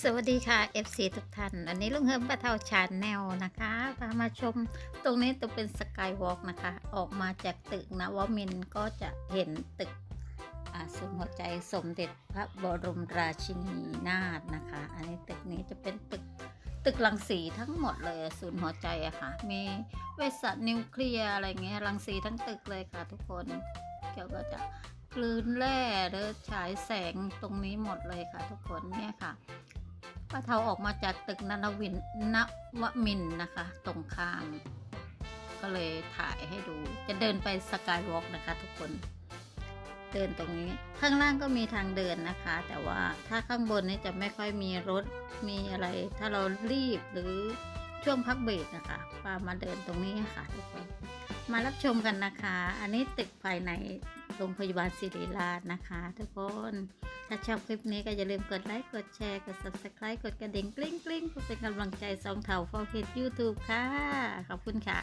สวัสดีค่ะ FC ทุกท่าน อันนี้ลุงเฮิมปะเทาชาแนลนะคะพามาชมตรงนี้จะเป็นสกายวอล์กนะคะ ออกมาจากตึกนะวมินก็จะเห็นตึกศูนย์หัวใจสมเด็จพระบรมราชินีนาถนะคะ อันนี้ตึกนี้จะเป็นตึกตึกรังสีทั้งหมดเลยศูนย์หัวใจอะค่ะ มีเวสต์นิวเคลียร์อะไรเงี้ยรังสีทั้งตึกเลยค่ะทุกคนเกี่ยวก็จะกลืนแร่หรือฉายแสงตรงนี้หมดเลยค่ะ ทุกคนเนี่ยค่ะ ป้าเทาออกมาจากตึกนนวินนวมินนะคะ ตรงข้ามก็เลยถ่ายให้ดู จะเดินไปสกายวอล์กนะคะ ทุกคนเดินตรงนี้ข้างล่างก็มีทางเดินนะคะ แต่ว่าถ้าข้างบนนี่จะไม่ค่อยมีรถมีอะไร ถ้าเรารีบหรือช่วงพักเบรกนะคะป้ามาเดินตรงนี้ค่ะทุกคน มารับชมกันนะคะ อันนี้ตึกภายในโรงพยาบาลศิริราชนะคะ ทุกคน ถ้าชอบคลิปนี้ก็อย่าลืมกดไลค์ กดแชร์ กด subscribe กดกระดิ่งกลิ้งกลิ้งเพื่อเป็นกำลังใจสองเท่าฟอร์เพจยูทูบค่ะ ขอบคุณค่ะ